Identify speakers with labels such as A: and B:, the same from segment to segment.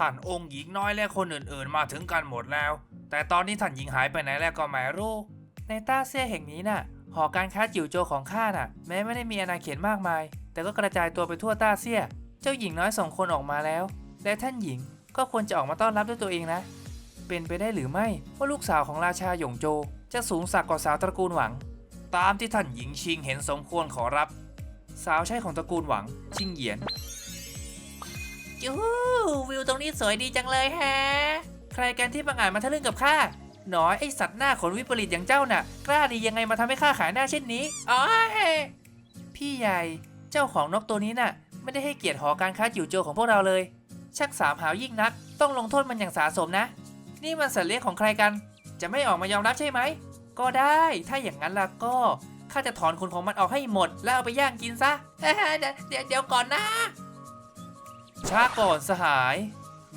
A: ท่านองค์หญิงน้อยและคนอื่นๆ มาถึงกันหมดแล้ว แต่ตอนนี้ท่านหญิงหายไปไหนแล้วก็ไม่รู้ ในต้าเซี่ยแห่งนี้น่ะ หอการค้าจิ๋วโจของข้าน่ะ แม้ไม่ได้มีอาณาเขตมากมาย แต่ก็กระจายตัวไปทั่วต้าเซี่ยเจ้าหญิงน้อยสองคนออกมาแล้ว และท่านหญิงก็ควรจะออกมาต้อนรับด้วยตัวเองนะ เป็นไปได้หรือไม่ว่าลูกสาวของราชาหยงโจ จะสูงสักกว่าสาวตระกูลหวัง ตามที่ท่านหญิงชิงเห็นสมควรขอรับ สาวใช่ของตระกูลหวังชิงเหยียน จูวิวตรงนี้สวยดีจังเลยแฮะ ใครกันที่บังาจมาทะลึ่งกับข้าหนอยไอสัตว์หน้าขนวิปริตอย่างเจ้าน่ะ กล้าดียังไงมาทำให้ข้าขายหน้าเช่นนี้อ๋อพี่ใหญ่เจ้าของนกตัวนี้น่ะ ไม่ได้ให้เกียรติหอการค้าจิ๋วโจของพวกเราเลย ชักสามหาวยิ่งนัก ต้องลงโทษมันอย่างสาสมนะ นี่มันสัตว์เลี้ยงของใครกัน จะไม่ออกมายอมรับใช่ไหม ก็ได้ถ้าอย่างนั้นล่ะก็ข้าจะถอนขนของมันออกให้หมด แล้วเอาไปย่างกินซะเดี๋ยวเดี๋ยวก่อนนะ ช้าก่อนสหาย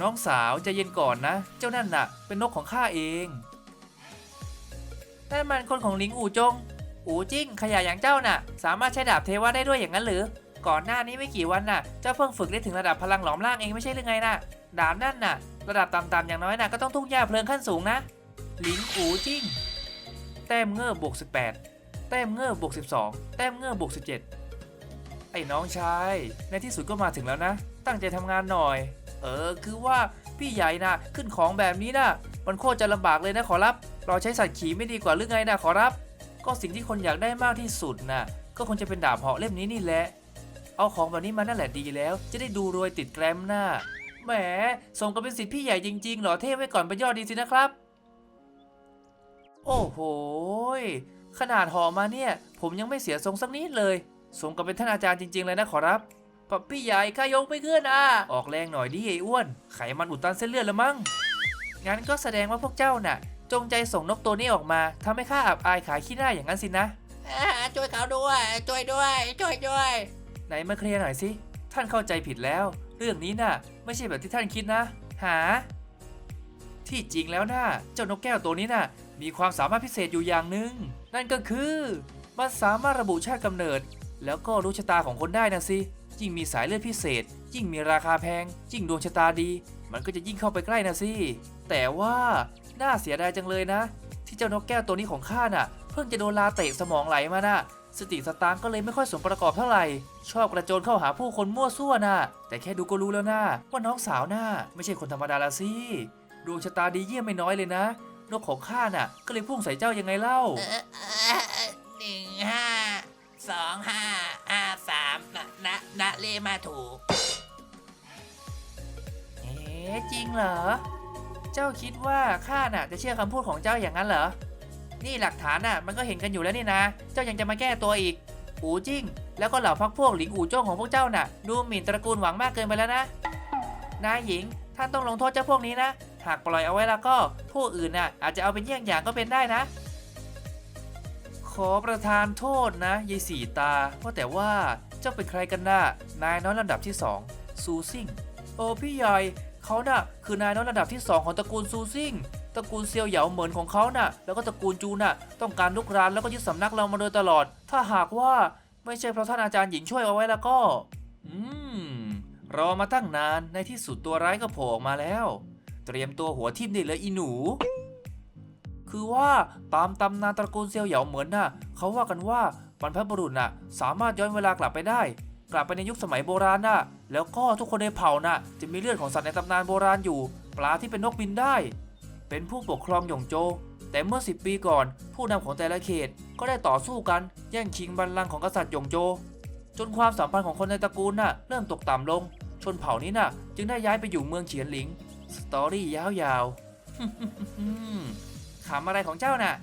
A: น้องสาวจะเย็นก่อนนะ เจ้านั่นน่ะ เป็นนกของข้าเองนั่นมันคนของลิงอู่จง อู่จิ้งขยะอย่างเจ้าน่ะ สามารถใช้ดาบเทวะได้ด้วยอย่างนั้นหรือ ก่อนหน้านี้ไม่กี่วันน่ะ เจ้าเพิ่งฝึกได้ถึงระดับพลังหลอมร่างเองไม่ใช่หรือไงน่ะ ดาบนั่นน่ะ ระดับต่ำๆอย่างน้อยน่ะก็ต้องทุ่งหญ้าเพลิงขั้นสูงนะ ลิงอู่จิ้ง แต้มเงือบบวก18 แต้มเงือบบวก12 แต้มเงือบบวก17 ไอ้น้องชาย ในที่สุดก็มาถึงแล้วนะ ตั้งใจทำงานหน่อย เออ คือว่าพี่ใหญ่นะขึ้นของแบบนี้นะมันโคตรจะลำบากเลยนะขอรับ เราใช้สัตว์ขี่ไม่ดีกว่าหรือไงนะขอรับ ก็สิ่งที่คนอยากได้มากที่สุดนะก็คงจะเป็นดาบเหาะเล่มนี้นี่แหละ เอาของแบบนี้มานั่นแหละดีแล้ว จะได้ดูรวยติดแกรมหน้า แหมสมกับเป็นสิทธิ์พี่ใหญ่จริงๆเหรอเทพไว้ก่อนเป็นยอดดีสินะครับ โอ้โห ขนาดห่อมาเนี่ย ผมยังไม่เสียทรงสักนิดเลย สมกับเป็นท่านอาจารย์จริง ๆ เลยนะขอรับ ปะพี่ใหญ่ข้ายกไม่ขึ้นอะ ออกแรงหน่อยดิไอ้อ้วน ไขมันอุดตันเส้นเลือดแล้วมั้ง งั้นก็แสดงว่าพวกเจ้าน่ะ จงใจส่งนกตัวนี้ออกมาทำให้ข้าอับอายขายขี้หน้าอย่างนั้นสินะ
B: ช่วยเขาด้วย ช่วยด้วย ช่วยด้วย
A: ไหนมาเคลียร์หน่อยสิ ท่านเข้าใจผิดแล้ว เรื่องนี้น่ะ ไม่ใช่แบบที่ท่านคิดนะ หา ที่จริงแล้วน่ะ เจ้านกแก้วตัวนี้น่ะ มีความสามารถพิเศษอยู่อย่างหนึ่ง นั่นก็คือ มันสามารถระบุชาติกำเนิด แล้วก็รู้ชะตาของคนได้นะสิ ยิ่งมีสายเลือดพิเศษ ยิ่งมีราคาแพง ยิ่งดวงชะตาดี มันก็จะยิ่งเข้าไปใกล้นะสิ แต่ว่าน่าเสียดายจังเลยนะ ที่เจ้านกแก้วตัวนี้ของข้าน่ะ เพิ่งจะโดนลาเตะสมองไหลมาน่ะ สติสตางก็เลยไม่ค่อยสมประกอบเท่าไหร่ ชอบกระโจนเข้าหาผู้คนมั่วซั่วน่ะ แต่แค่ดูก็รู้แล้วนะว่าน้องสาวน่ะไม่ใช่คนธรรมดาละสิ ดวงชะตาดีเยี่ยมไม่น้อยเลยนะ นกของข้าน่ะ ก็เลยพุ่งใส่เจ้ายังไงเล่า
B: หนึ่งห้าสองห้า นะนะเลมาถูก
A: เอ๊ะจริงเหรอ เจ้าคิดว่าข้าน่ะจะเชื่อคำพูดของเจ้าอย่างนั้นเหรอ นี่หลักฐานน่ะมันก็เห็นกันอยู่แล้วนี่นะ เจ้ายังจะมาแก้ตัวอีก อูจิ้ง แล้วก็เหล่าพักพวกหลิงอู่จ้งของพวกเจ้าน่ะ ดูหมิ่นตระกูลหวังมากเกินไปแล้วนะนายหญิง ท่านต้องลงโทษเจ้าพวกนี้นะ หากปล่อยเอาไว้แล้วก็ผู้อื่นน่ะอาจจะเอาเป็นเยี่ยงอย่างก็เป็นได้นะ ขอประทานโทษนะยายสีตาว่าแต่ว่า เจ้าเป็นใครกันน่ะนายน้อยลำดับที่สองซูซิงโอ้พี่ใหญ่เขาน่ะคือนายน้อยระดับที่2ของตระกูลซูซิงตระกูลเซียวเหยาเหมินของเขาน่ะ แล้วก็ตระกูลจูน่ะ ต้องการลุกรานแล้วก็ยึดสำนักเรามาโดยตลอด ถ้าหากว่าไม่ใช่เพราะท่านอาจารย์หญิงช่วยเอาไว้แล้วก็ อืม รอมาตั้งนาน ในที่สุดตัวร้ายก็โผล่ออกมาแล้ว เตรียมตัวหัวทิ่มได้เลยอีหนู คือว่าตามตำนานตระกูลเซียวเหยาเหมินน่ะ เขาว่ากันว่า บรรพบุรุษน่ะ สามารถย้อนเวลากลับไปได้ กลับไปในยุคสมัยโบราณน่ะ แล้วก็ทุกคนในเผ่าน่ะ จะมีเลือดของสัตว์ในตำนานโบราณอยู่ ปลาที่เป็นนกบินได้ เป็นผู้ปกครองหยงโจ แต่เมื่อ 10 ปีก่อน ผู้นำของแต่ละเขตก็ได้ต่อสู้กัน แย่งชิงบัลลังก์ของกษัตริย์หยงโจ จนความสัมพันธ์ของคนในตระกูลน่ะเริ่มตกต่ำลง ชนเผ่านี้น่ะ จึงได้ย้ายไปอยู่เมืองเฉียนหลิง สตอรี่ยาวๆขำอะไรของเจ้าน่ะ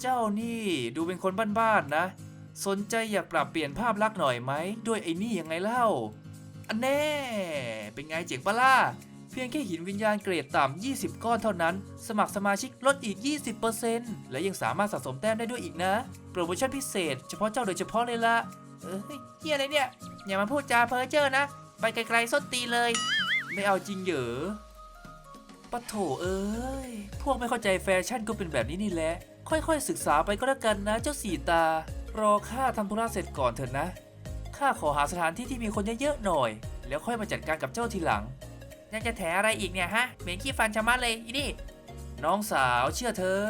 A: เจ้านี่ดูเป็นคนบ้านๆนะ สนใจอยากปรับเปลี่ยนภาพลักษณ์หน่อยไหม ด้วยไอ้นี่ยังไงเล่า อันแน่ เป็นไงเจ๋งปะล่ะ เพียงแค่หินวิญญาณเกรดต่ำ 20 ก้อนเท่านั้น สมัครสมาชิกลดอีก 20%และยังสามารถสะสมแต้มได้ด้วยอีกนะ โปรโมชั่นพิเศษ เฉพาะเจ้าโดยเฉพาะเลยละเอ้ยเฮียอะไรเนี่ย อย่ามาพูดจาเพ้อเจ้อนะ ไปไกลๆส้นตีเลย ไม่เอาจริงเหรอปะโถเอ้ย พวกไม่เข้าใจแฟชั่นก็เป็นแบบนี้นี่แหละ ค่อยๆศึกษาไปก็แล้วกันนะเจ้าสีตา รอข้าทำธุระเสร็จก่อนเถอะนะข้าขอหาสถานที่ที่มีคนเยอะๆหน่อย แล้วค่อยมาจัดการกับเจ้าทีหลังยังจะแถอะไรอีกเนี่ยฮะเหม็นขี้ฟันชะมัดเลยอีนี่น้องสาวเชื่อเธอ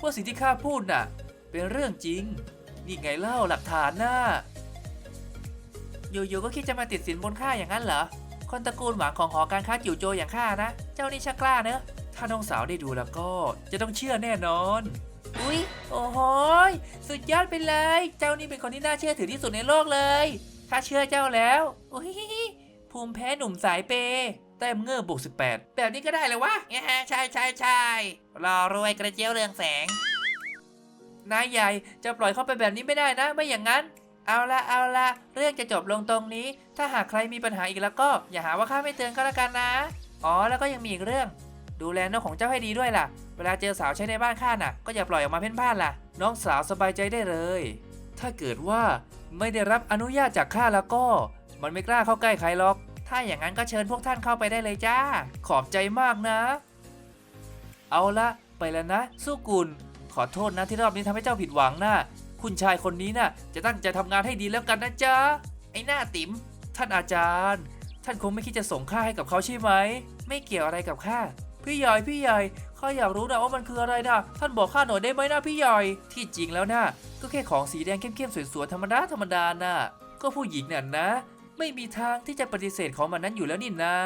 A: ว่าสิ่งที่ข้าพูดน่ะ เป็นเรื่องจริง นี่ไงเล่าหลักฐานน่ะอยู่ๆก็คิดจะมาติดสินบนข้าอย่างนั้นเหรอคนตระกูลหวังของหอการค้าจิ๋วโจอย่างข้านะ เจ้านี่ช่างกล้าเนอะถ้าน้องสาวได้ดูแล้วก็จะต้องเชื่อแน่นอน อุ๊ยโอ้โหสุดยอดไปเลย เจ้านี่เป็นคนที่น่าเชื่อถือที่สุดในโลกเลยข้าเชื่อเจ้าแล้วอุ๊ยภูมิแพ้หนุ่มสายเปแต้มเงือบบวก18 แบบนี้ก็ได้เลยวะ
B: แง่ใช่ใช่ใช่รอรวยกระเจียวเรืองแสง
A: นายใหญ่จะปล่อยเข้าไปแบบนี้ไม่ได้นะ ไม่อย่างนั้น เอาละเอาละเรื่องจะจบลงตรงนี้ ถ้าหากใครมีปัญหาอีกแล้วก็ อย่าหาว่าข้าไม่เตือนก็แล้วกันนะ อ๋อแล้วก็ยังมีอีกเรื่อง ดูแลนกของเจ้าให้ดีด้วยล่ะ เวลาเจอสาวใช้ในบ้านข้าน่ะ ก็อย่าปล่อยออกมาเพ่นพ่านล่ะ น้องสาวสบายใจได้เลย ถ้าเกิดว่าไม่ได้รับอนุญาตจากข้าแล้วก็ มันไม่กล้าเข้าใกล้ใครหรอก ถ้าอย่างนั้นก็เชิญพวกท่านเข้าไปได้เลยจ้า ขอบใจมากนะ เอาละไปแล้วนะ สู้กุล ขอโทษนะที่รอบนี้ทำให้เจ้าผิดหวังนะคุณชายคนนี้นะ่ะจะตั้งใจทำงานให้ดีแล้วกันนะจ๊ะ ไอ้หน้าติ๋ม ท่านอาจารย์ ท่านคงไม่คิดจะส่งข้าให้กับเขาใช่ไหม ไม่เกี่ยวอะไรกับข้า พี่ใหญ่พี่ใหญ่ข้าอยากรู้นะว่ามันคืออะไรนะท่านบอกข้าหน่อยได้ไหมนะพี่ใหญ่ที่จริงแล้วนะก็แค่ของสีแดงเข้มๆสวยๆธรรมดาธรรมดาน่ะก็ผู้หญิงน่ะนะ ไม่มีทางที่จะปฏิเสธของมันนั้นอยู่แล้วนี่นะ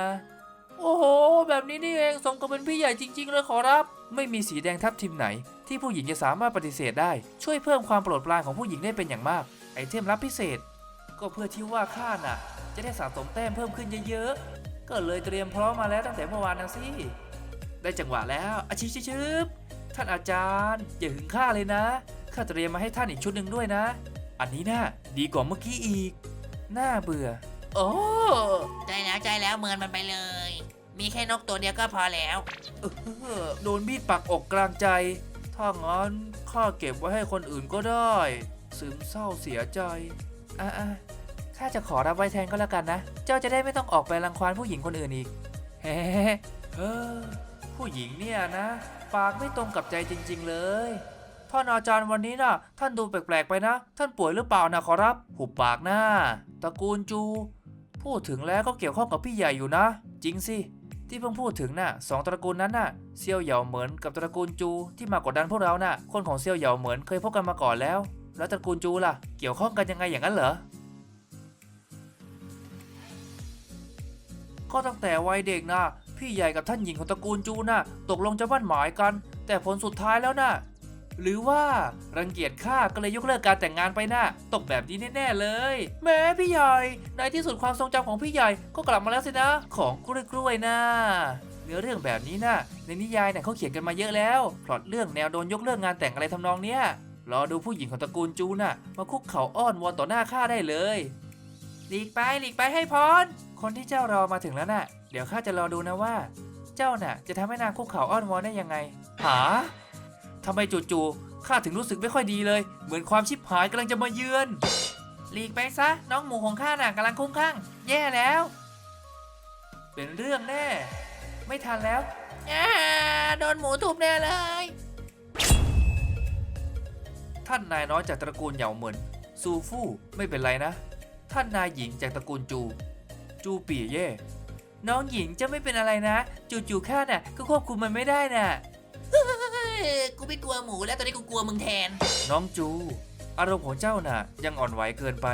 A: โอ้โห แบบนี้นี่เองสมกับเป็นพี่ใหญ่จริง ๆ เลยขอรับ ไม่มีสีแดงทับทิมไหน ที่ผู้หญิงจะสามารถปฏิเสธได้ ช่วยเพิ่มความโปรดปรานของผู้หญิงได้เป็นอย่างมาก ไอเทมลับพิเศษ ก็เพื่อที่ว่าข้าน่ะ จะได้สะสมแต้มเพิ่มขึ้นเยอะๆ ก็เลยเตรียมพร้อมมาแล้วตั้งแต่เมื่อวานนะสิ ได้จังหวะแล้วอาชิชิชิบท่านอาจารย์อย่าหึงข้าเลยนะข้าเตรียมมาให้ท่านอีกชุดหนึ่งด้วยนะ อันนี้น่ะดีกว่าเมื่อกี้อีก น่าเบื่อ โอ้
B: ใจแล้วใจแล้วเมินมันไปเลย มีแค่นกตัวเดียวก็พอแล้ว
A: เออโดนมีดปักอกกลางใจ ถ้างั้นข้าเก็บไว้ให้คนอื่นก็ได้ ซึมเศร้าเสียใจอะอะข้าจะขอรับไว้แทนก็แล้วกันนะ เจ้าจะได้ไม่ต้องออกไปรังควานผู้หญิงคนอื่นอีกเฮ้เออ ผู้หญิงเนี่ยนะ ปากไม่ตรงกับใจจริง ๆ เลย ท่านอาจารย์วันนี้น่ะ ท่านดูแปลกๆไปนะ ท่านป่วยหรือเปล่านะขอรับ หุบปากหน้าตระกูลจู พูดถึงแล้วก็เกี่ยวข้องกับพี่ใหญ่อยู่นะ จริงสิ ที่เพิ่งพูดถึงน่ะสองตระกูลนั้นน่ะเซียวเหยาเหมินกับตระกูลจูที่มากดดันพวกเราน่ะ คนของเซียวเหยาเหมินเคยพบกันมาก่อนแล้ว แล้วตระกูลจูล่ะ เกี่ยวข้องกันยังไงอย่างนั้นเหรอก็ตั้งแต่วัยเด็กน่ะ พี่ใหญ่กับท่านหญิงของตระกูลจูน่ะตกลงจะมั่นหมายกัน แต่ผลสุดท้ายแล้วน่ะหรือว่ารังเกียจข้าก็เลยยกเลิกการแต่งงานไปน่ะตกแบบนี้แน่ๆเลย แม้พี่ใหญ่ ในที่สุดความทรงจำของพี่ใหญ่ก็กลับมาแล้วสินะ ของกล้วยๆนะเนื้อเรื่องแบบนี้น่ะในนิยายเนี่ยเขาเขียนกันมาเยอะแล้วพล็อตเรื่องแนวโดนยกเลิกงานแต่งอะไรทำนองเนี้ยรอดูผู้หญิงของตระกูลจูน่ะ มาคุกเข่าอ้อนวอนต่อหน้าข้าได้เลย หลีกไปหลีกไปให้พรคนที่เจ้ารอมาถึงแล้วน่ะ เดี๋ยวข้าจะรอดูนะว่า เจ้าน่ะ จะทำให้นางคุกเข่าอ้อนวอนได้ยังไง หาทำไมจู่ๆข้าถึงรู้สึกไม่ค่อยดีเลย เหมือนความชิบหายกำลังจะมาเยือน หลีกไปซะ น้องหมูของข้าน่ะกำลังคุ้มข้าง แย่แล้ว เป็นเรื่องแน่ ไม่ทันแล้ว
B: อ่าโดนหมูทุบแน่เลย
A: ท่านนายน้อยจากตระกูลเหยาเหมินซูฟู่ไม่เป็นไรนะ ท่านนายหญิงจากตระกูลจู จูปีเย่ น้องหญิงจะไม่เป็นอะไรนะ จู่ๆข้าน่ะก็ควบคุมมันไม่ได้น่ะ
B: เฮ้ยกูไม่กลัวหมูแล้วตอนนี้กูกลัวมึงแทน
A: น้องจู อารมณ์ของเจ้าน่ะ ยังอ่อนไหวเกินไป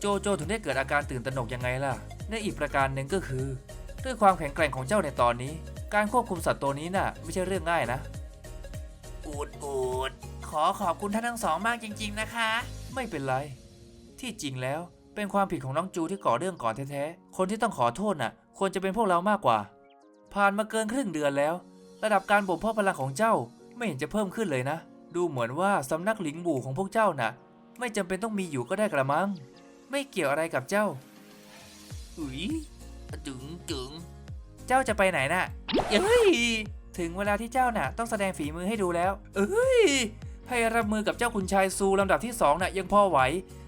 A: โจโจถึงได้เกิดอาการตื่นตระหนกยังไงล่ะและอีกประการหนึ่งก็คือ ด้วยความแข็งแกร่งของเจ้าในตอนนี้ การควบคุมสัตว์ตัวนี้น่ะ ไม่ใช่เรื่องง่ายนะ
B: อูดอูด
A: ขอขอบคุณท่านทั้งสองมากจริง ๆ นะคะ ไม่เป็นไร ที่จริงแล้ว เป็นความผิดของน้องจูที่ก่อเรื่องก่อนแท้ๆ คนที่ต้องขอโทษน่ะ ควรจะเป็นพวกเรามากกว่า ผ่านมาเกินครึ่งเดือนแล้ว ระดับการบ่มเพาะพลังของเจ้าไม่เห็นจะเพิ่มขึ้นเลยนะ ดูเหมือนว่าสำนักหลิงบู่ของพวกเจ้าน่ะ ไม่จำเป็นต้องมีอยู่ก็ได้กระมัง ไม่เกี่ยวอะไรกับเจ้า
B: อุ๋ยจึงจึง
A: เจ้าจะไปไหนน่ะเอ้ยถึงเวลาที่เจ้าน่ะ ต้องแสดงฝีมือให้ดูแล้ว เอ้ยให้รับมือกับเจ้าคุณชายซูลำดับที่สองน่ะยังพอไหว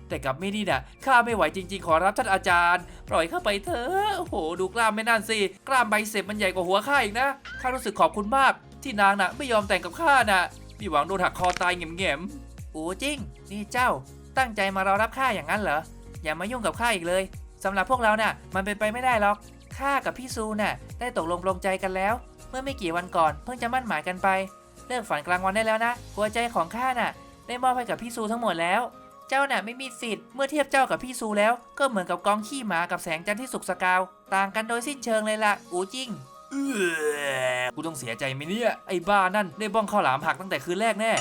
A: แต่กับมินี่น่ะข้าไม่ไหวจริง ๆ ขอรับท่านอาจารย์ ปล่อยเข้าไปเถอะโอ้โห ดูกล้ามไม่นั่นสิ กล้ามใบเสพมันใหญ่กว่าหัวข้าอีกนะ ข้ารู้สึกขอบคุณมาก ที่นางน่ะไม่ยอมแต่งกับข้าน่ะพี่หวังโดนหักคอตายเงี่ยมๆโอ้จริง นี่เจ้า ตั้งใจมารอรับข้าอย่างนั้นเหรอ อย่ามายุ่งกับข้าอีกเลยสำหรับพวกเราน่ะ มันเป็นไปไม่ได้หรอก ข้ากับพี่ซูน่ะ ได้ตกลงปลงใจกันแล้ว เมื่อไม่กี่วันก่อน เพิ่งจะมั่นหมายกันไป เลิกฝันกลางวันได้แล้วนะ หัวใจของข้าน่ะ ได้มอบให้กับพี่ซูทั้งหมดแล้ว เจ้าน่ะไม่มีสิทธิ์เมื่อเทียบเจ้ากับพี่ซูแล้ว ก็เหมือนกับกองขี้หมากับแสงจันทร์ที่สุกสกาว ต่างกันโดยสิ้นเชิงเลยล่ะอูจิ้ง
C: เออกูต้องเสียใจไหมเนี่ยไอ้บ้านั่นได้บ้องข้าวหลามหักตั้งแต่คืนแรกแน่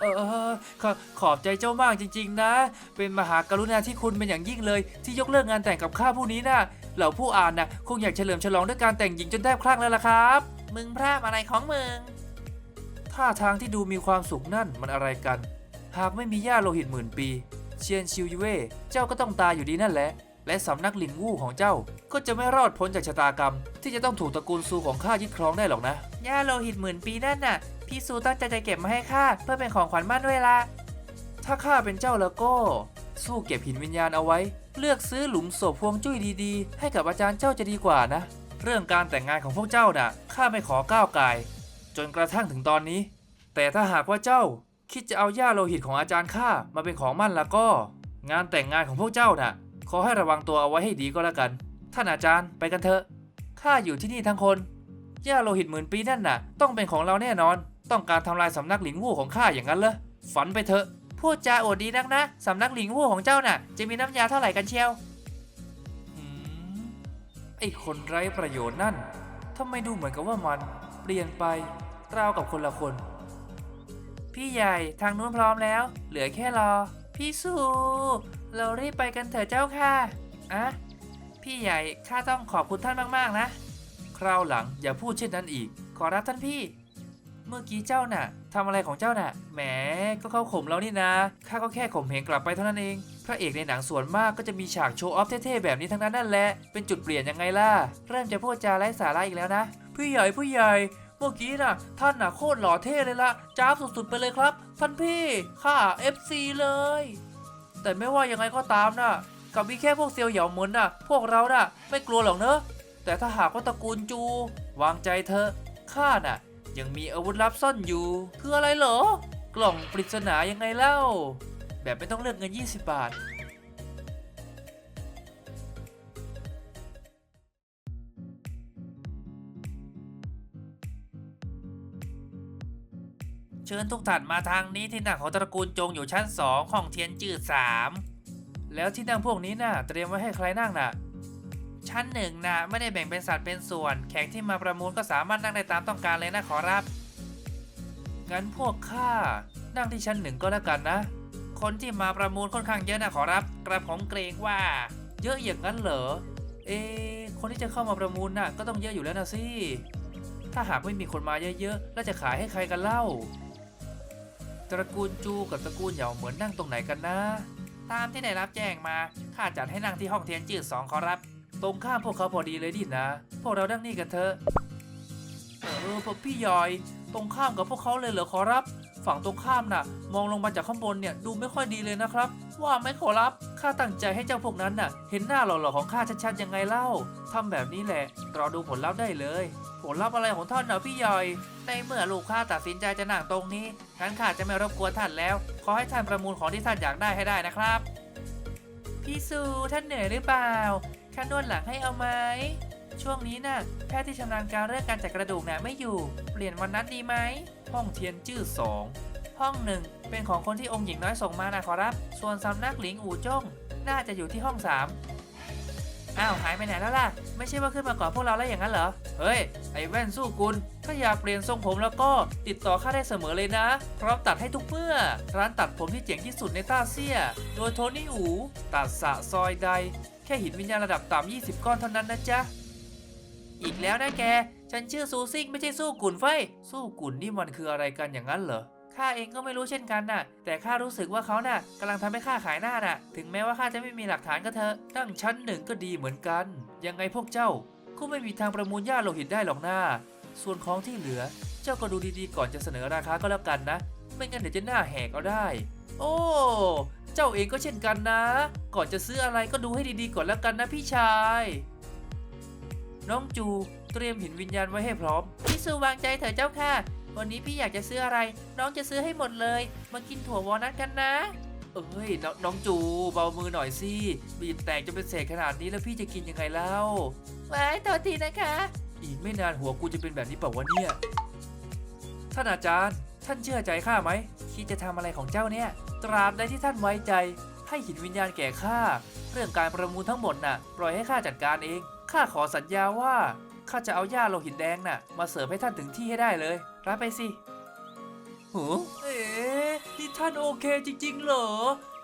C: เออเออขอขอบใจเจ้ามากจริง ๆ นะ เป็นมหากรุณาที่คุณเป็นอย่างยิ่งเลย ที่ยกเลิกงานแต่งกับข้าผู้นี้นะเหล่าผู้อ่านนะคงอยากเฉลิมฉลองด้วยการแต่งหญิงจนแทบคลั่งแล้วล่ะครับ
A: มึงพลาดอะไรของมึง
C: ท่าทางที่ดูมีความสุขนั่นมันอะไรกัน หากไม่มีย่าโลหิตหมื่นปี เชียนชิวเย่เจ้าก็ต้องตายอยู่ดีนั่นแหละ และสำนักหลิงวู่ของเจ้า ก็จะไม่รอดพ้นจากชะตากรรม ที่จะต้องถูกตระกูลซูของข้ายึดครองได้หรอกนะ
A: ย่าโลหิตหมื่นปีนั่นน่ะ พี่ซูตั้งใจจะเก็บมาให้ข้าเพื่อเป็นของขวัญมั่นด้วยละ
C: ถ้าข้าเป็นเจ้าแล้วก็ สู้เก็บหินวิญญาณเอาไว้ เลือกซื้อหลุมศพพวงจุ้ยดีๆ ให้กับอาจารย์เจ้าจะดีกว่านะ เรื่องการแต่งงานของพวกเจ้าน่ะข้าไม่ขอก้าวไกาย จนกระทั่งถึงตอนนี้ แต่ถ้าหากว่าเจ้า คิดจะเอาย่าโลหิตของอาจารย์ข้ามาเป็นของมั่นแล้วก็ งานแต่งงานของพวกเจ้าน่ะ ขอให้ระวังตัวเอาไว้ให้ดีก็แล้วกัน ท่านอาจารย์ไปกันเถอะข้าอยู่ที่นี่ทั้งคนย่าโลหิตหมื่นปีนั่นน่ะ ต้องเป็นของเราแน่นอน ต้องการทำลายสำนักหลิงวู่ของข้าอย่างนั้นเหรอฝันไปเถอะ
A: พูดจาอดดีนักนะสำนักหลิงวู่ของเจ้าน่ะ จะมีน้ำยาเท่าไหร่กันเชียว
C: หืมไอ้คนไร้ประโยชน์นั่นทำไมดูเหมือนกับว่ามัน เปลี่ยนไปราวกับคนละคน
A: พี่ใหญ่ทางนู้นพร้อมแล้ว เหลือแค่รอ พี่สูเรารีบไปกันเถอะเจ้าค่ะอะพี่ใหญ่ข้าต้องขอบคุณท่านมากๆนะ
C: คราวหลังอย่าพูดเช่นนั้นอีก
A: ขอรับท่านพี่ เมื่อกี้เจ้าน่ะทำอะไรของเจ้าน่ะ
C: แหม ก็เข้าข่มเรานี่นะ ข้าก็แค่ข่มเหงกลับไปเท่านั้นเอง พระเอกในหนังส่วนมากก็จะมีฉากโชว์ออฟเท่ๆแบบนี้ทั้งนั้นนั่นแหละ เป็นจุดเปลี่ยนยังไงล่ะ
A: เริ่มจะพูดจาไร้สาระอีกแล้วนะ
C: ผู้ใหญ่ผู้ใหญ่ เมื่อกี้น่ะ ท่านน่ะโคตรหล่อเท่เลยละจ้าบสุดๆไปเลยครับ ท่านพี่ข้า FC เลย แต่ไม่ว่ายังไงก็ตามน่ะ กับมีแค่พวกเซียวเหยาเหมินน่ะ พวกเราน่ะ ไม่กลัวหรอกเนอะ แต่ถ้าหากว่าตระกูลจู วางใจเถอข้าน่ะ ยังมีอาวุธลับซ่อนอยู่ คืออะไรเหรอ กล่องปริศนายังไงเล่า แบบไม่ต้องเลือกเงิน 20 บาท
A: เชิญทุกท่านมาทางนี้ที่นั่งของตระกูลจงอยู่ชั้น2ห้องเทียนจืด3
C: แล้วที่นั่งพวกนี้น่ะเตรียมไว้ให้ใครนั่งน่ะ
A: ชั้นหนึ่งนะไม่ได้แบ่งเป็นสัดเป็นส่วน แขกที่มาประมูลก็สามารถนั่งได้ตามต้องการเลยนะขอรับ
C: งั้นพวกข้านั่งที่ชั้นหนึ่งก็แล้วกันนะ
A: คนที่มาประมูลค่อนข้างเยอะนะขอรับ กระผมเกรงว่า
C: เยอะอย่างนั้นเหรอ เอ คนที่จะเข้ามาประมูลน่ะก็ต้องเยอะอยู่แล้วนะสิ ถ้าหากไม่มีคนมาเยอะๆ แล้วจะขายให้ใครกันเล่า ตระกูลจูกับตระกูลเหยาเหมือนนั่งตรงไหนกันนะ
A: ตามที่ได้รับแจ้งมาข้าจัดให้นั่งที่ห้องเทียนจืดสองขอรับ
C: ตรงข้ามพวกเขาพอดีเลยดินะ พวกเรานั่งนี่กันเถอะเออพวกพี่ใหญ่ตรงข้ามกับพวกเขาเลยเหรอขอรับ ฝั่งตรงข้ามน่ะ มองลงมาจากข้างบนเนี่ยดูไม่ค่อยดีเลยนะครับ ว่าไม่ขอรับข้าตั้งใจให้เจ้าพวกนั้นน่ะ เห็นหน้าหล่อๆของข้าชัดๆยังไงเล่าทำแบบนี้แหละรอดูผลลัพธ์ได้เลย
A: ผลลัพธ์อะไรของท่านนะพี่ใหญ่ ในเมื่อลูกข้าตัดสินใจจะนั่งตรงนี้งั้นข้าจะไม่รบกวนท่านแล้ว ขอให้ท่านประมูลของที่ท่านอยากได้ให้ได้นะครับ พี่ซูท่านเหนื่อยหรือเปล่าข้านวดหลังให้เอาไหมช่วงนี้น่ะแพทย์ที่ชำนาญการเรื่องการจัดกระดูกน่ะไม่อยู่ เปลี่ยนวันนัดดีไหม
C: ห้องเทียนจื้อสอง
A: ห้องหนึ่งเป็นของคนที่องค์หญิงน้อยส่งมานะขอรับ ส่วนสำนักหลิงอู่จ้ง น่าจะอยู่ที่ห้องสาม อ้าวหายไปไหนแล้วล่ะ ไม่ใช่ว่าขึ้นมาก่อนพวกเราแล้วอย่างนั้นเหรอ
C: เฮ้ย ไอ้แว่นสู้กุลถ้าอยากเปลี่ยนทรงผมแล้วก็ติดต่อข้าได้เสมอเลยนะ พร้อมตัดให้ทุกเมื่อ ร้านตัดผมที่เจ๋งที่สุดในต้าเซีย โดยโทนี่อู ตัดสะซอยใด แค่หินวิญญาณระดับต่ำ20 ก้อนเท่านั้นนะจ๊ะ
A: อีกแล้วนะแก ฉันชื่อซูซิงไม่ใช่สู้กุ่นเฟ้ย
C: สู้กุลนี่มันคืออะไรกันอย่างนั้นเหรอ
A: ข้าเองก็ไม่รู้เช่นกันน่ะ แต่ข้ารู้สึกว่าเขาน่ะกำลังทำให้ข้าขายหน้าน่ะ ถึงแม้ว่าข้าจะไม่มีหลักฐานก็เถอะ
C: ตั้งชั้นหนึ่งก็ดีเหมือนกัน ยังไงพวกเจ้า ก็ไม่มีทางประมูลย่าโลหิตได้หรอกนะส่วนของที่เหลือ เจ้าก็ดูดีๆก่อนจะเสนอราคาก็แล้วกันนะ ไม่งั้นเดี๋ยวจะหน้าแหกเอาได้ โอ้เจ้าเองก็เช่นกันนะ ก่อนจะซื้ออะไรก็ดูให้ดีๆก่อนแล้วกันนะพี่ชาย น้องจูเตรียมหินวิญญาณไว้ให้พร้อม
A: พี่ซูวางใจเถอะเจ้าค่ะ วันนี้พี่อยากจะซื้ออะไร น้องจะซื้อให้หมดเลย มากินถั่ววอลนัทกันนะ
C: อเอ้ยนน้องจูเบามือหน่อยสิบีบแตกจนเป็นเศษขนาดนี้แล้วพี่จะกินยังไงเล่า
A: ไว้โทษทีนะคะ
C: อีกไม่นานหัวกูจะเป็นแบบนี้เปล่าวะเนี่ย ท่านอาจารย์ ท่านเชื่อใจข้าไหมคิดจะทำอะไรของเจ้าเนี่ย ตราบใดที่ท่านไว้ใจ ให้หินวิญญาณแก่ข้าเรื่องการประมูลทั้งหมดน่ะ ปล่อยให้ข้าจัดการเองข้าขอสัญญาว่า ข้าจะเอาหญ้าโลหิตแดงน่ะ มาเสิร์ฟให้ท่านถึงที่ให้ได้เลย รับไปสิหูเอ๊ะนี่ท่านโอเคจริง ๆ เหรอ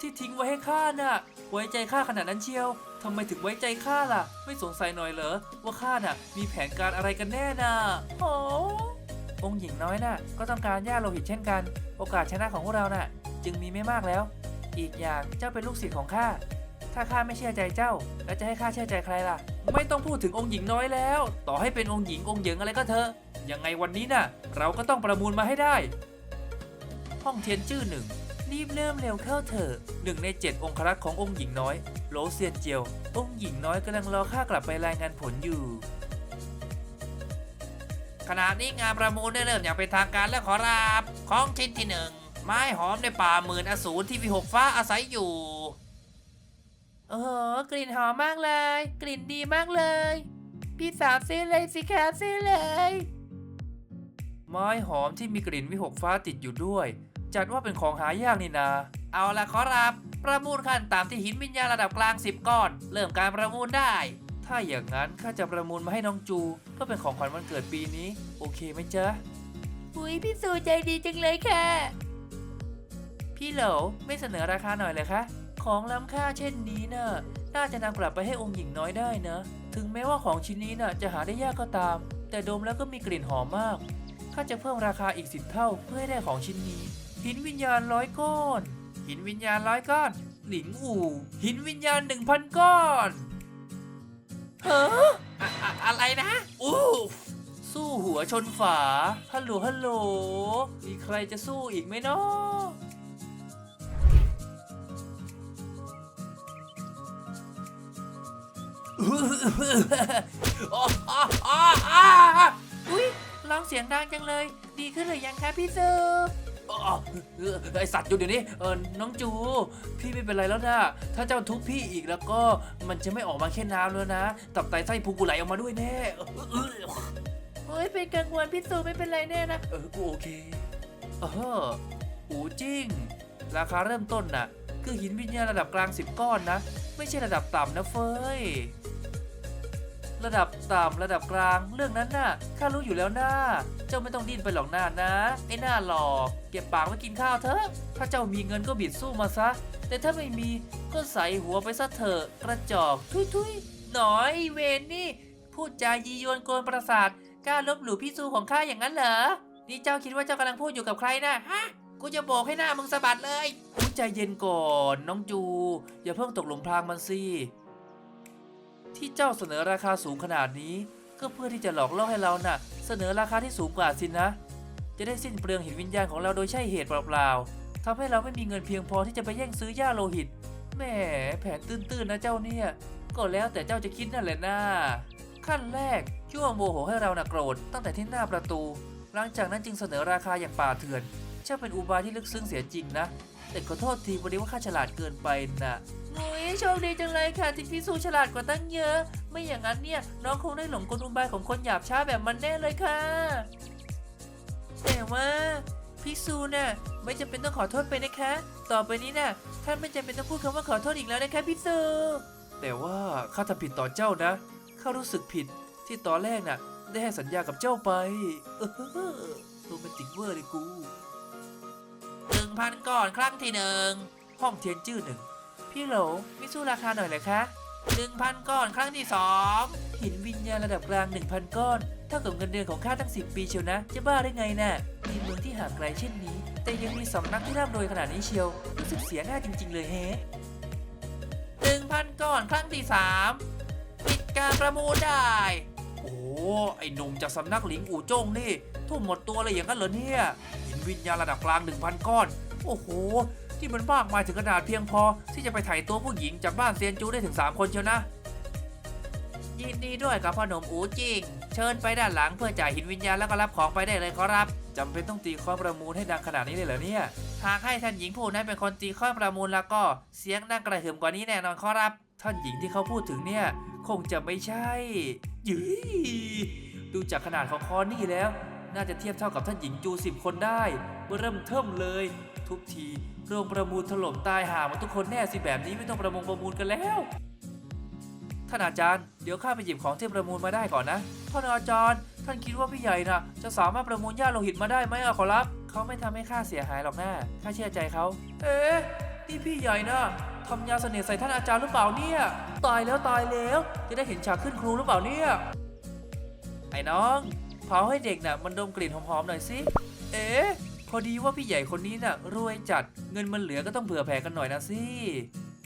C: ที่ทิ้งไว้ให้ข้าน่ะ ไว้ใจข้าขนาดนั้นเชียวทำไมถึงไว้ใจข้าล่ะ ไม่สงสัยหน่อยเหรอ ว่าข้าน่ะ มีแผนการอะไรกันแน่น่ะโอ้องค์หญิงน้อยน่ะ ก็ต้องการหญ้าโลหิตเช่นกัน โอกาสชนะของพวกเราน่ะ จึงมีไม่มากแล้ว อีกอย่างเจ้าเป็นลูกศิษย์ของข้า ถ้าข้าไม่เชื่อใจเจ้า แล้วจะให้ข้าเชื่อใจใครล่ะ ไม่ต้องพูดถึงองค์หญิงน้อยแล้ว ต่อให้เป็นองค์หญิงองค์เหยิงอะไรก็เถอะ ยังไงวันนี้น่ะ เราก็ต้องประมูลมาให้ได้ ห้องเทียนจื้อหนึ่งรีบเริ่มเร็วเข้าเถอะหนึ่งในเจ็ดองครักษ์ขององค์หญิงน้อยโลเซียนเจียว องค์หญิงน้อยกำลังรอข้ากลับไปรายงานผลอยู่
A: ขณะนี้งานประมูลได้เริ่มอย่างเป็นทางการแล้วขอรับ ของชิ้นที่หนึ่งไม้หอมในป่าหมื่นอสูรที่วิหกฟ้าอาศัยอยู่ โอ้โหกลิ่นหอมมากเลย กลิ่นดีมากเลย พี่สาวซื้อเลยสิคะซื้อเลย
C: ไม้หอมที่มีกลิ่นวิหกฟ้าติดอยู่ด้วย จัดว่าเป็นของหายากนี่นา
A: เอาละขอรับ ประมูลขั้นต่ำที่หินวิญญาณระดับกลาง 10 ก้อน เริ่มการประมูลได้
C: ถ้าอย่างนั้นข้าจะประมูลมาให้น้องจูเพื่อเป็นของขวัญวันเกิดปีนี้ โอเคไหมจ๊ะ
A: อุ้ยพี่สูใจดีจังเลยค่ะ
C: พี่เหลวไม่เสนอราคาหน่อยเลยคะ ของล้ำค่าเช่นนี้น่ะน่าจะนำกลับไปให้องค์หญิงน้อยได้นะ ถึงแม้ว่าของชิ้นนี้น่ะจะหาได้ยากก็ตาม แต่ดมแล้วก็มีกลิ่นหอมมากข้าจะเพิ่มราคาอีกสิบเท่าเพื่อให้ได้ของชิ้นนี้ หินวิญญาณร้อยก้อน หินวิญญาณร้อยก้อน หลิงอู่ หินวิญญาณหนึ่งพันก้อน
A: เฮ้ออะอะอะไรนะ อู้
C: สู้หัวชนฝา ฮัลโหลฮัลโหล มีใครจะสู้อีกไหมเนาะ
A: อ๋ออ๋ออ๋ออ๋ออุ้ยร้องเสียงดังจังเลย ดีขึ้นหรือยังคะพี่ซู
C: อ๋อเออไอสัตว์อยู่เดี๋ยวนี้เออน้องจู พี่ไม่เป็นไรแล้วนะถ้าเจ้าทุบพี่อีกแล้วก็มันจะไม่ออกมาแค่น้ำแล้วนะตับไตไส้พุงกูไหลออกมาด้วยแน่เออเออ
A: โอ้ยเป็นกังวลพี่ซูไม่เป็นไรแน่นะ
C: เออกูโอเคเออหูจริงราคาเริ่มต้นน่ะ คือหินวิญญาณระดับกลาง 10 ก้อนนะ ไม่ใช่ระดับต่ำนะเฟย ระดับต่ำระดับกลาง เรื่องนั้นน่ะข้ารู้อยู่แล้วนะเจ้าไม่ต้องดิ้นไปหรอกหน้านะไอ้หน้าหลอกเก็บปากไว้กินข้าวเถอะถ้าเจ้ามีเงินก็บิดสู้มาซะ แต่ถ้าไม่มีก็ใส่หัวไปซะเถอะกระจอกทุยทุยๆหน่อยเวนนี่พูดจายียวนโกนประสาทกล้าลบหลู่พี่ซูของข้าอย่างนั้นเหรอนี่เจ้าคิดว่าเจ้ากำลังพูดอยู่กับใครนะฮะ
A: กูจะบอกให้หน้ามึงสะบัดเลย
C: อุ๊ยใจเย็นก่อนน้องจู อย่าเพิ่งตกหลุมพรางมันสิ ที่เจ้าเสนอราคาสูงขนาดนี้ ก็เพื่อที่จะหลอกล่อให้เราน่ะ เสนอราคาที่สูงกว่าสินะ จะได้สิ้นเปลืองหินวิญญาณของเราโดยใช่เหตุเปล่าๆทำให้เราไม่มีเงินเพียงพอที่จะไปแย่งซื้อย่าโลหิตแหมแผนตื้นๆนะเจ้าเนี่ยก็แล้วแต่เจ้าจะคิดนั่นแหละนะขั้นแรกยั่วโมโหให้เราน่ะโกรธตั้งแต่ที่หน้าประตู หลังจากนั้นจึงเสนอราคาอย่างป่าเถื่อน ช่างเป็นอุบายที่ลึกซึ้งเสียจริงนะ แต่ขอโทษทีวันนี้ว่าข้าฉลาดเกินไปนะ
A: โอ้ยโชคดีจังเลยค่ะที่พี่ซูฉลาดกว่าตั้งเยอะ ไม่อย่างนั้นเนี่ยน้องคงได้หลงกลอุบายของคนหยาบช้าแบบมันแน่เลยค่ะ แต่ว่าพี่ซูน่ะไม่จำเป็นต้องขอโทษไปนะคะ ต่อไปนี้น่ะท่านไม่จำเป็นต้องพูดคำว่าขอโทษอีกแล้วนะคะพี่ซู
C: แต่ว่าข้าทำผิดต่อเจ้านะข้ารู้สึกผิดที่ตอนแรกน่ะ ได้ให้สัญญากับเจ้าไปเออโรแมนติกเวอร์เลยกู
A: พันก่อนครั้งที่หนึ่ง
C: ห้องเทียนจื้อหนึ่ง
A: พี่โหลไม่สู้ราคาหน่อยเลยคะหนึ่งพันก่อนครั้งที่สอง
C: หินวิญญาณระดับกลาง1,000ก้อนเท่ากับเงินเดือนของข้าตั้ง10ปีเชียวนะ จะบ้าได้ไงน่ะมีเมืองที่ห่างไกลเช่นนี้ แต่ยังมีสำนักที่ร่ำรวยขนาดนี้เชียวรู้สึกเสียหน้าจริง ๆ เลยแฮะ
A: หนึ่งพันก่อนครั้งที่สามปิดการประมูลได้
C: โอ้ไอ้หนุ่มจากสำนักหลิงอู่จงนี่ ทุ่มหมดตัวเลยอย่างนั้นเหรอเนี่ย วิญญาณระดับกลาง 1,000 ก้อน โอ้โห ที่มันมากมายถึงขนาดเพียงพอ ที่จะไปถ่ายตัวผู้หญิงจากบ้านเซียนจูได้ถึง 3 คนเชียวนะ
A: ยินดีด้วยกับพ่อหนุ่มอูจิงเชิญไปด้านหลังเพื่อจ่ายหินวิญญาณแล้วก็รับของไปได้เลยขอรับ
C: จำเป็นต้องตีค้อประมูลให้ดังขนาดนี้เลยเหรอเนี่ย
A: หากให้ท่านหญิงผู้นั้นเป็นคนตีข้อประมูลแล้วก็เสียงดังกระหึ่มกว่านี้แน่นอนขอรับ
C: ท่านหญิงที่เขาพูดถึงเนี่ย คงจะไม่ใช่ยืยดูจากขนาดของคอนี่แล้ว น่าจะเทียบเท่ากับท่านหญิงจูสิบคนได้เริ่มเทิมเลย ทุกทีโรงประมูลถล่มตายหาหมดทุกคนแน่สิแบบนี้ไม่ต้องประมงประมูลกันแล้วท่านอาจารย์เดี๋ยวข้าไปหยิบของที่ประมูลมาได้ก่อนนะท่านอาจารย์ ท่านคิดว่าพี่ใหญ่นะจะสามารถประมูลหญ้าโลหิตมาได้ไหมอะขอรับเขาไม่ทำให้ข้าเสียหายหรอกนะข้าเชื่อใจเขาเอ๊ะนี่พี่ใหญ่นะทำยาเสน่ห์ใส่ท่านอาจารย์หรือเปล่าเนี่ย ตายแล้วตายแล้ว จะได้เห็นฉากขึ้นครูหรือเปล่าเนี่ยไอ้น้อง เผาให้เด็กน่ะมันดมกลิ่นหอมๆหน่อยสิ เอ๊ะพอดีว่าพี่ใหญ่คนนี้น่ะรวยจัดเงินมันเหลือก็ต้องเผื่อแผ่กันหน่อยนะสิ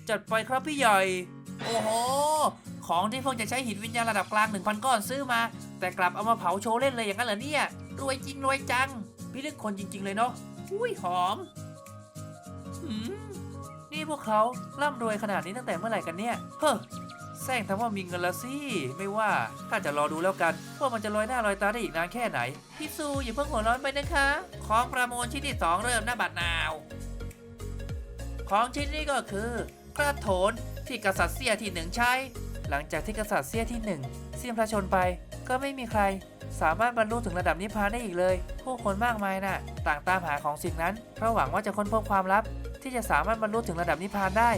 C: จัดไปครับพี่ใหญ่
A: โอ้โห ของที่พวกจะใช้หินวิญญาณระดับกลาง1,000ก้อนซื้อมา แต่กลับเอามาเผาโชว์เล่นเลยอย่างนั้นเหรอเนี่ย รวยจริงรวยจัง
C: พี่เลือกคนจริง ๆ เลยเนาะ
A: อุ้ยหอม
C: อืมนี่พวกเขาร่ำรวยขนาดนี้ตั้งแต่เมื่อไหร่กันเนี่ย เฮ้อ แซงทำว่ามีเงินละสิ ไม่ว่าข้าจะรอดูแล้วกัน ว่ามันจะลอยหน้าลอยตาได้อีกนานแค่ไหน
A: พี่ซูอย่าเพิ่งหัวร้อนไปนะคะ ของประมูลชิ้นที่ 2 เริ่มหน้าบัดนาว ของชิ้นนี้ก็คือกระโถนที่กษัตริย์เสียที่หนึ่งใช้
C: หลังจากที่กษัตริย์เสียที่หนึ่งเสี้ยมพระชนไปก็ไม่มีใคร สามารถบรรลุถึงระดับนิพพานได้อีกเลย ผู้คนมากมายน่ะ ต่างตามหาของสิ่งนั้นเพราะหวังว่าจะค้นพบความลับ ที่จะสามารถบรรลุถึงระดับนิพพานได้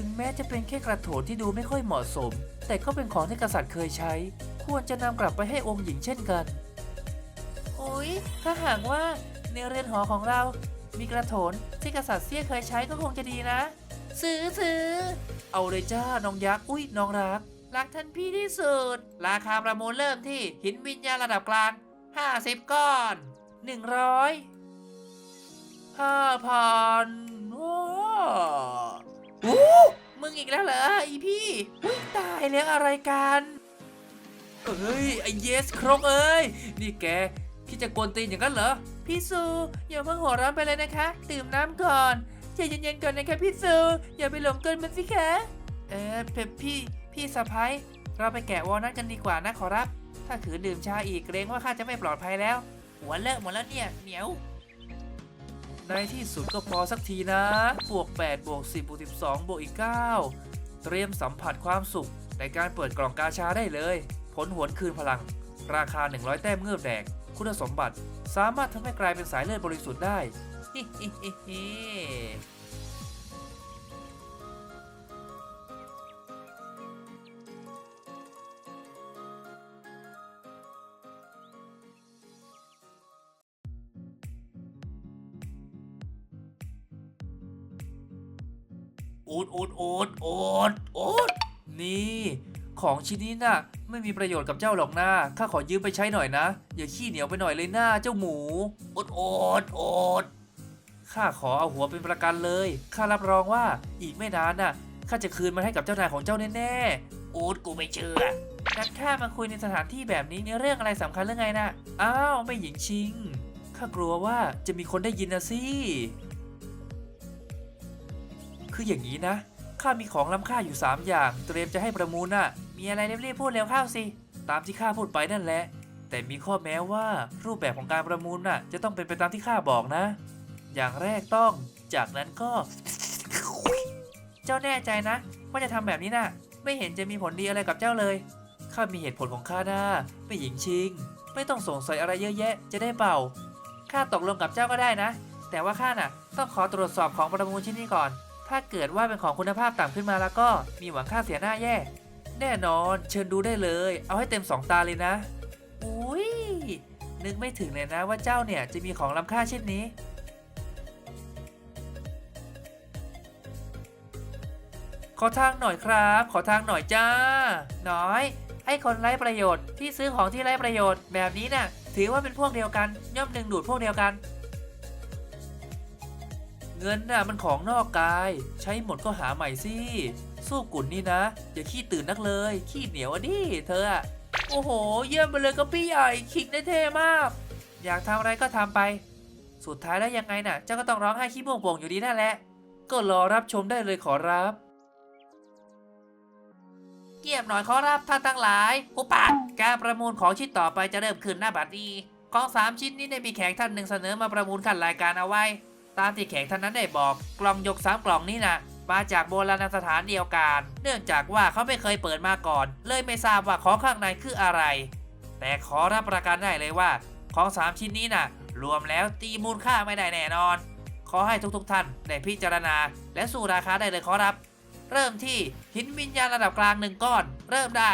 C: ถึงแม้จะเป็นแค่กระโถนที่ดูไม่ค่อยเหมาะสม แต่ก็เป็นของที่กษัตริย์เคยใช้ ควรจะนำกลับไปให้องค์หญิงเช่นกัน
A: โอ้ยถ้าหากว่าในเรือนหอของเรา มีกระโถนที่กษัตริย์เสียเคยใช้ก็คงจะดีนะ ซื้อซื้อ
C: เอาเลยจ้าน้องยักษ์อุ้ยน้องรัก
A: รักท่านพี่ที่สุด ราคาประมูลเริ่มที่หินวิญญาณระดับกลาง 50 ก้อน 100 5,000โอ้โห มึงอีกแล้วเหรอไอพี่ตายแล้วอะไรกัน
C: เอ้ยไอเยสครกเอ้ย นี่แกคิดจะกวนตีนอย่างนั้นเหรอ
A: พี่ซูอย่าเพิ่งหัวร้อนไปเลยนะคะ ดื่มน้ำก่อนใจเย็นๆก่อนนะคะพี่ซูอย่าไปหลงเกินมันสิคะเออเพพี่พี่สะพ้ายเราไปแกะวอลนัทกันดีกว่านะขอรับ ถ้าขืนดื่มชาอีกเกรงว่าข้าจะไม่ปลอดภัยแล้ว หัวเลอะหมดแล้วเนี่ยเหนียว
C: ในที่สุดก็พอสักทีนะ บวก8บวก10บวก12บวกอีก 9 เตรียมสัมผัสความสุขในการเปิดกล่องกาชาได้เลย ผลหวนคืนพลัง ราคา 100 แต้มเงือบแดงคุณสมบัติ สามารถทำให้กลายเป็นสายเลือดบริสุทธิ์ได้
A: ฮิฮิฮิ ฮิ
C: อูดอูดอูดอูดอูดนี่ ของชิ้นนี้น่ะ ไม่มีประโยชน์กับเจ้าหรอกนะข้าขอยืมไปใช้หน่อยนะ อย่าขี้เหนียวไปหน่อยเลยหน้าเจ้าหมู
A: อดอดอด
C: ข้าขอเอาหัวเป็นประกันเลย ข้ารับรองว่าอีกไม่นานน่ะ ข้าจะคืนมันให้กับเจ้านายของเจ้าแน่ๆ
A: อูดกูไม่เชื่อนัดข้ามาคุยในสถานที่แบบนี้ในเรื่องอะไรสำคัญเรื่องไงนะ
C: ๆอ้าว ไม่หญิงชิง ข้ากลัวว่าจะมีคนได้ยินนะสิ คืออย่างนี้นะ ข้ามีของล้ำค่าอยู่ 3 อย่าง เตรียมจะให้ประมูลน่ะ
A: มีอะไรรีบๆพูดเร็วเข้าสิ
C: ตามที่ข้าพูดไปนั่นแหละ แต่มีข้อแม้ว่ารูปแบบของการประมูลน่ะ จะต้องเป็นไปตามที่ข้าบอกนะ อย่างแรกต้อง จากนั้นก็
A: เจ้าแน่ใจนะว่าจะทำแบบนี้น่ะ ไม่เห็นจะมีผลดีอะไรกับเจ้าเลย
C: ข้ามีเหตุผลของข้านะไม่หญิงชิง ไม่ต้องสงสัยอะไรเยอะแยะ จะได้เป่า
A: ข้าตกลงกับเจ้าก็ได้นะ แต่ว่าข้าน่ะ ต้องขอตรวจสอบของประมูลชิ้นนี้ก่อน ถ้าเกิดว่าเป็นของคุณภาพต่ำขึ้นมาแล้วก็มีหวังค่าเสียหน้าแย่
C: แน่นอนเชิญดูได้เลย เอาให้เต็มสองตาเลยนะ
A: อุ้ย
C: นึกไม่ถึงเลยนะว่าเจ้าเนี่ยจะมีของล้ำค่าเช่นนี้ ขอทางหน่อยครับ ขอทางหน่อยจ้า
A: น้อย ไอ้คนไร้ประโยชน์ที่ซื้อของที่ไร้ประโยชน์แบบนี้น่ะ ถือว่าเป็นพวกเดียวกัน ย่อมดึงดูดพวกเดียวกัน
C: เงินน่ะมันของนอกกาย ใช้หมดก็หาใหม่สิสู้กุ่นนี่นะ อย่าขี้ตื่นนักเลย ขี้เหนียวอะดิเธออะ
A: โอ้โห เยี่ยมไปเลยก็พี่ใหญ่คิกได้เท่มาก อยากทำอะไรก็ทำไป สุดท้ายแล้วยังไงน่ะ เจ้าก็ต้องร้องไห้ขี้บ่วงโป่งอยู่ดีนั่นแหละ
C: ก็รอรับชมได้เลยขอรับ
A: เกียบหน่อยขอรับท่านทั้งหลายผู้ปากการประมูลของชิ้นต่อไปจะเริ่มขึ้นหน้าบัดนี้ ของสามชิ้นนี้ได้มีแขกท่านหนึ่งเสนอมาประมูลขั้นรายการเอาไว้ ตามที่แขกท่านนั้นได้บอกกล่องยกสามกล่องนี้นะมาจากโบราณสถานเดียวกัน เนื่องจากว่าเขาไม่เคยเปิดมาก่อน เลยไม่ทราบว่าของข้างในคืออะไร แต่ขอรับประกันได้เลยว่า ของสามชิ้นนี้น่ะ รวมแล้วตีมูลค่าไม่ได้แน่นอน ขอให้ทุกๆท่านได้พิจารณา และสู่ราคาได้เลยขอรับ เริ่มที่หินวิญญาณระดับกลางหนึ่งก้อน เริ่มได้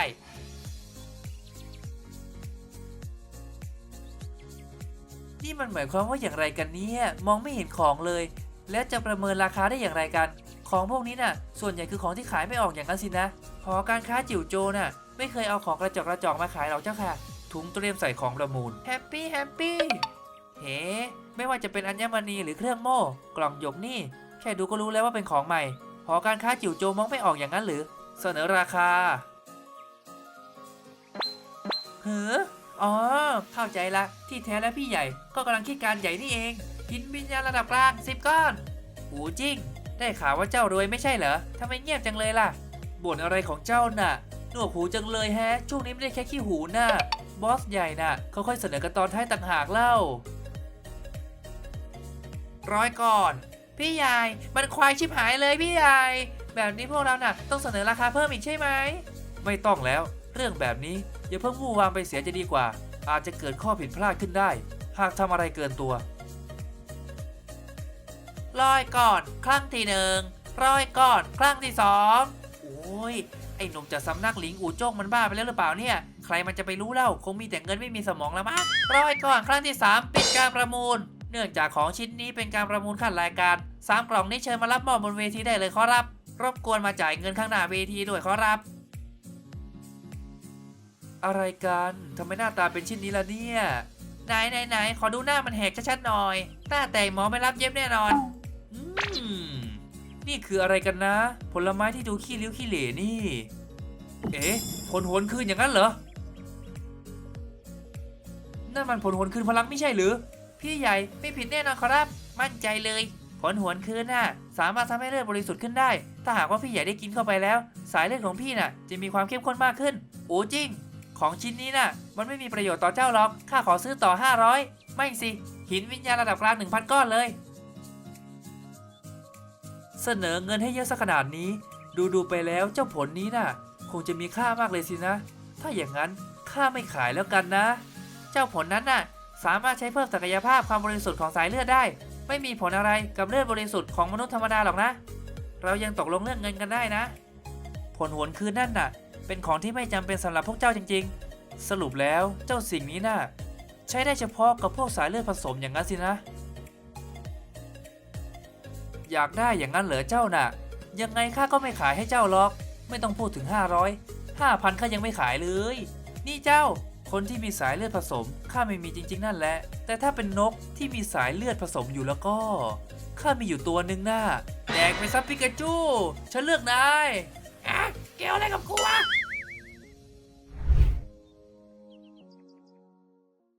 C: นี่มันหมายความว่าอย่างไรกันเนี่ยมองไม่เห็นของเลย และจะประเมินราคาได้อย่างไรกัน ของพวกนี้น่ะ ส่วนใหญ่คือของที่ขายไม่ออกอย่างนั้นสินะหอการค้าจิ๋วโจน่ะ ไม่เคยเอาของกระจอกกระจอกมาขายหรอกเจ้าค่ะ ถุงเตรียมใส่ของประมูล
A: แฮปปี้แฮปปี้
C: เฮ้ไม่ว่าจะเป็นอัญมณีหรือเครื่องโม่กล่องหยกนี่ แค่ดูก็รู้แล้วว่าเป็นของใหม่หอการค้าจิ๋วโจมองไม่ออกอย่างนั้นหรือ เสนอราคาเฮ้ อ๋อ เข้าใจละ ที่แท้แล้วพี่ใหญ่ ก็กำลังคิดการใหญ่นี่เอง
A: หินวิญญาณระดับกลางสิบก้อน
C: หูจริง ได้ข่าวว่าเจ้ารวยไม่ใช่เหรอทำไมเงียบจังเลยล่ะ บ่นอะไรของเจ้าน่ะ หนวกหูจังเลยแฮะ ช่วงนี้ไม่ได้แค่ขี้หูน่ะ บอสใหญ่น่ะ เขาค่อยเสนอกันตอนท้ายต่างหากเล่า
A: ร้อยก่อน พี่ใหญ่ มันควายชิบหายเลยพี่ใหญ่ แบบนี้พวกเราน่ะ ต้องเสนอราคาเพิ่มอีกใช่ไหม
C: ไม่ต้องแล้ว เรื่องแบบนี้อย่าเพิ่งวู่วามไปเสียจะดีกว่า อาจจะเกิดข้อผิดพลาดขึ้นได้ หากทำอะไรเกินตัว
A: ร้อยก่อนครั้งที่หนึ่งร้อยก่อนครั้งที่สองโอ้ยไอ้หนุ่มจากสำนักหลิงอู่โจ้งมันบ้าไปแล้วหรือเปล่าเนี่ย ใครมันจะไปรู้เล่าคงมีแต่เงินไม่มีสมองแล้วมั้งร้อยก่อนครั้งที่สามปิดการประมูล เนื่องจากของชิ้นนี้เป็นการประมูลขั้นรายการสามกล่องนี้เชิญมารับมอบบนเวทีได้เลยขอรับ รบกวนมาจ่ายเงินข้างหน้าเวทีด้วยขอรับ
C: อะไรกันทำไมหน้าตาเป็นชิ้นนี้ล่ะเนี่ย
A: ไหนไหนไหนขอดูหน้ามันแหกชัดๆหน่อยหน้าแต่งหมอไม่รับเย็บแน่นอน
C: อืม นี่คืออะไรกันนะ ผลไม้ที่ดูขี้ริ้วขี้เหร่นี่ เอ๊ะ ผลโหนคืนอย่างนั้นเหรอ นั่นมันผลโหนคืนพลังไม่ใช่หรือ
A: พี่ใหญ่ไม่ผิดแน่นอนครับ มั่นใจเลย ผลหวนคืนน่ะ สามารถทำให้เลือดบริสุทธิ์ขึ้นได้ ถ้าหากว่าพี่ใหญ่ได้กินเข้าไปแล้ว สายเลือดของพี่น่ะ จะมีความเข้มข้นมากขึ้น โอ้จริง ของชิ้นนี้น่ะ มันไม่มีประโยชน์ต่อเจ้าหรอก ข้าขอซื้อต่อ 500 ไม่สิ หินวิญญาณระดับกลาง 1,000 ก้อนเลย
C: เสนอเงินให้เยอะสักขนาดนี้ ดูดูไปแล้วเจ้าผลนี้น่ะ คงจะมีค่ามากเลยสินะ ถ้าอย่างนั้นข้าไม่ขายแล้วกันนะ
A: เจ้าผลนั้นน่ะ สามารถใช้เพิ่มศักยภาพความบริสุทธิ์ของสายเลือดได้ ไม่มีผลอะไรกับเลือดบริสุทธิ์ของมนุษย์ธรรมดาหรอกนะ เรายังตกลงเรื่องเงินกันได้นะ
C: ผลหวนคืนนั่นน่ะ เป็นของที่ไม่จำเป็นสำหรับพวกเจ้าจริง ๆ สรุปแล้วเจ้าสิ่งนี้น่ะใช้ได้เฉพาะกับพวกสายเลือดผสมอย่างนั้นสินะ อยากได้อย่างนั้นเหรอเจ้าน่ะ ยังไงข้าก็ไม่ขายให้เจ้าหรอก ไม่ต้องพูดถึง 500 5,000ข้ายังไม่ขายเลย นี่เจ้า คนที่มีสายเลือดผสมข้าไม่มีจริง ๆ นั่นแหละ แต่ถ้าเป็นนกที่มีสายเลือดผสมอยู่แล้วก็ข้ามีอยู่ตัวหนึ่งน่ะ
A: แดกไปซับปิกาจู ฉันเลือกนาย
B: อะเกี่ยวอะไรกับกูวะ